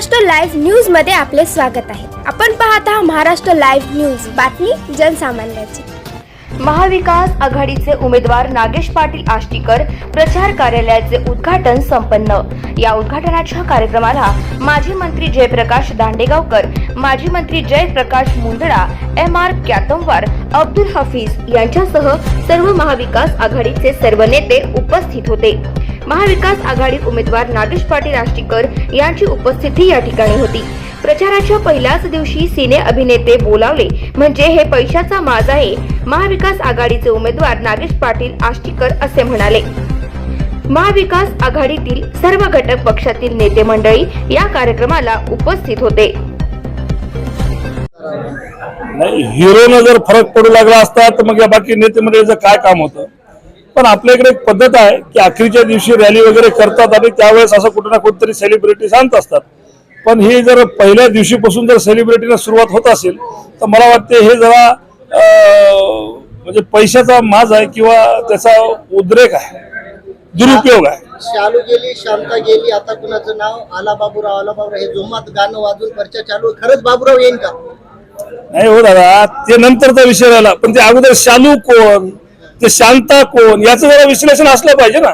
Maharashtra live न्यूजमध्ये आपले स्वागत आहे. आपण पाहत आहात महाराष्ट्र लाईव्ह न्यूज. बातमी जनसामान्याची. महाविकास आघाडीचे उमेदवार नागेश पाटील आष्टीकर प्रचार कार्यालयाचे उद्घाटन संपन्न. या उद्घाटनाच्या कार्यक्रमाला माजी मंत्री जयप्रकाश दांडेगावकर माजी मंत्री जयप्रकाश मुंदडा एम आर क्यातमवार अब्दुल हफीज यांच्यासह सर्व महाविकास आघाडीचे सर्व नेते उपस्थित होते. महाविकास आघाडी उमेदवार नागेश पाटील आष्टीकर यांची उपस्थिती या ठिकाणी होती. प्रचाराच्या पहिल्याच दिवशी सिने अभिनेते बोलावले म्हणजे हे पैशाचा माज आहे. महाविकास आघाडीचे उमेदवार नागेश पाटील आष्टीकर असे म्हणाले. महाविकास आघाडीतील सर्व घटक पक्षातील नेते मंडळी या कार्यक्रमाला उपस्थित होते. हिरोनं जर फरक पडू लागला असता तर मग या बाकी नेते मंडळीचं काय काम होतं? पण आपल्या इकडे एक पद्धत आहे की अखेरच्या दिवशी रॅली वगैरे करतात आणि त्यावेळेस असं कुठं ना कुठेतरी सेलिब्रिटी आणत असतात. पण हे जर पहिल्या दिवशीपासून जर सेलिब्रिटीला सुरुवात होत असेल तर मला वाटते हे जरा म्हणजे पैशाचा माज आहे किंवा त्याचा उद्रेक आहे. दुरुपयोग आहे. शालू गेली शांता गेली आता कुणाचं नाव? आला बाबूराव आला बाबूराव. हे जोमात गाणं वाजून पर्चा चालू. खरंच बाबूराव येईन का? नाही हो दादा ते नंतरचा विषय राहिला. पण ते अगोदर शालू कोण? ते शांता कोण याचं जरा विश्लेषण असलं पाहिजे ना.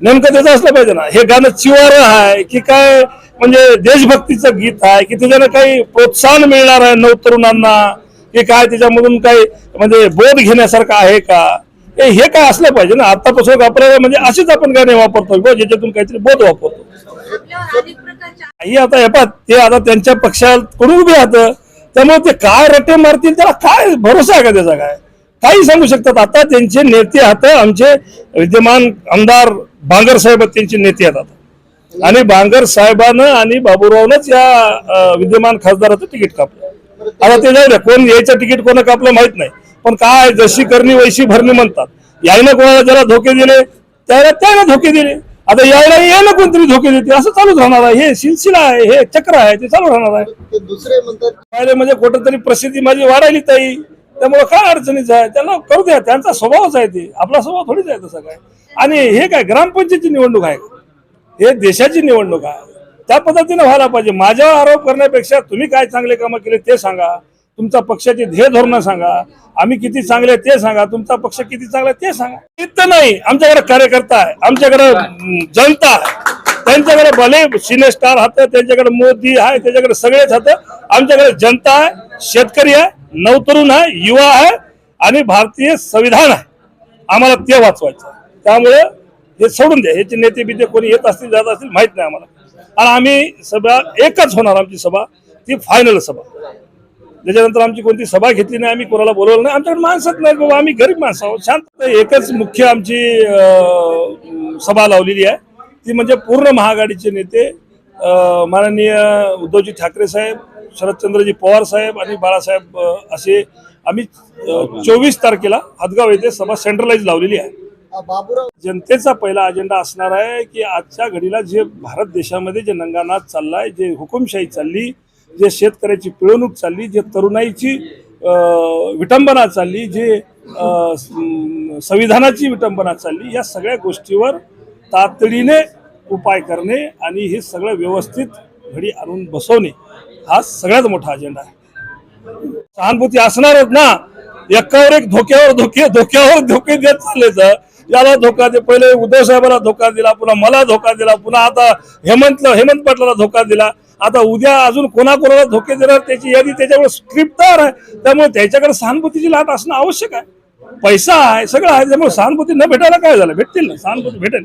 नेमकं त्याचं असलं पाहिजे ना. हे गाणं चिवार आहे की काय म्हणजे देशभक्तीचं गीत आहे की त्याच्यानं काही प्रोत्साहन मिळणार आहे नव तरुणांना की काय त्याच्यामधून काही म्हणजे बोध घेण्यासारखं आहे का? हे हे काय असलं पाहिजे ना. आतापासून आपल्याला म्हणजे असेच आपण गाणे वापरतो किंवा ज्याच्यातून काहीतरी बोध वापरतो. ही आता हे पहा ते आता त्यांच्या पक्षाकडून उभे राहतं. त्यामुळे ते काय रटे मारतील त्याला काय भरोसा आहे का त्याचा काय? काही सांगू शकतात. आता त्यांचे नेते आता आमचे विद्यमान आमदार बांगर साहेब त्यांचे नेते आहेत आता. आणि बांगर साहेबानं आणि बाबूरावनंच या विद्यमान खासदाराचं तिकीट कापलं. आता ते जाऊ द्या कोण यायचं तिकीट कोणा कापलं माहीत नाही. पण काय जशी करणी वैशी भरणी म्हणतात. यायनं कोणाला ज्याला धोके दिले त्याला त्याला धोके दिले. आता यायला यायला कोणतरी धोके देते असं चालूच राहणार आहे. हे सिलसिला आहे हे चक्र आहे ते चालू राहणार आहे. दुसरे म्हणतात म्हणजे कुठेतरी प्रसिद्धी माझी वाढायली ताई. त्यामुळे काय अडचणीच आहे त्याला करू द्या. त्यांचा स्वभावच आहे ते. आपला स्वभाव थोडीच आहे तसा काय. आणि हे काय ग्रामपंचायतची निवडणूक आहे. हे देशाची निवडणूक आहे. त्या पद्धतीने व्हायला पाहिजे. माझ्यावर आरोप करण्यापेक्षा तुम्ही काय चांगले कामं केले ते सांगा. तुमच्या पक्षाचे ध्येय धोरणं सांगा. आम्ही किती चांगले ते सांगा. तुमचा पक्ष किती चांगला ते सांगा. इथं नाही. आमच्याकडे कार्यकर्ता आहे. आमच्याकडे जनता आहे. त्यांच्याकडे भले सिने स्टार हात त्यांच्याकडे मोदी आहे त्याच्याकडे सगळेच हात. आमच्याकडे जनता आहे शेतकरी आहे. नवतरुण आहे युवा आहे आणि भारतीय संविधान आहे. आम्हाला ते वाचवायचं. त्यामुळे हे सोडून द्या. ह्याचे नेते बिते कोणी येत असतील जात असतील माहीत नाही आम्हाला. आणि आम्ही सभा एकच होणार आमची सभा ती फायनल सभा. त्याच्यानंतर आमची कोणती सभा घेतली नाही आम्ही कोणाला बोलवलं नाही. आमच्याकडे माणसंच नाही बाबा आम्ही गरीब माणसं आहोत. शांत एकच मुख्य आमची सभा लावलेली आहे. ती म्हणजे पूर्ण महाआघाडीचे नेते माननीय उद्धवजी ठाकरे साहेब शरदचंद्रजी पवार साहेब आणि बाळासाहेब असे आम्ही चोवीस तारखेला हदगाव येथे सभा सेंट्रलाइज लावलेली आहे. जनतेचा पहिला अजेंडा असणार आहे की आजच्या घडीला जे भारत देशामध्ये जे नंगानाच चाललाय जे हुकुमशाही चालली जे शेतकऱ्याची पिळवणूक चालली जे तरुणाईची विटंबना चालली जे संविधानाची विटंबना चालली या सगळ्या गोष्टीवर तातडीने उपाय करणे आणि हे सगळं व्यवस्थित घडी आणून बसवणे हा सगळ्यात मोठा अजेंडा आहे. सहानुभूती असणारच ना. एकावर एक धोक्यावर धोके धोक्यावर धोके देत चालले तर याला धोका दे. पहिले उद्धव साहेबाला धोका दिला पुन्हा मला धोका दिला पुन्हा आता हेमंत हेमंत पाटलाला धोका दिला. आता उद्या अजून कोणाकोणाला धोके देणार त्याची यादी त्याच्यावर स्क्रिप्ट तयार आहे. त्यामुळे त्याच्याकडे सहानुभूतीची लाट असणं आवश्यक आहे. पैसा आहे सगळं आहे त्यामुळे सहानुभूती न भेटायला काय झालं? भेटतील ना सहानुभूती भेटेल.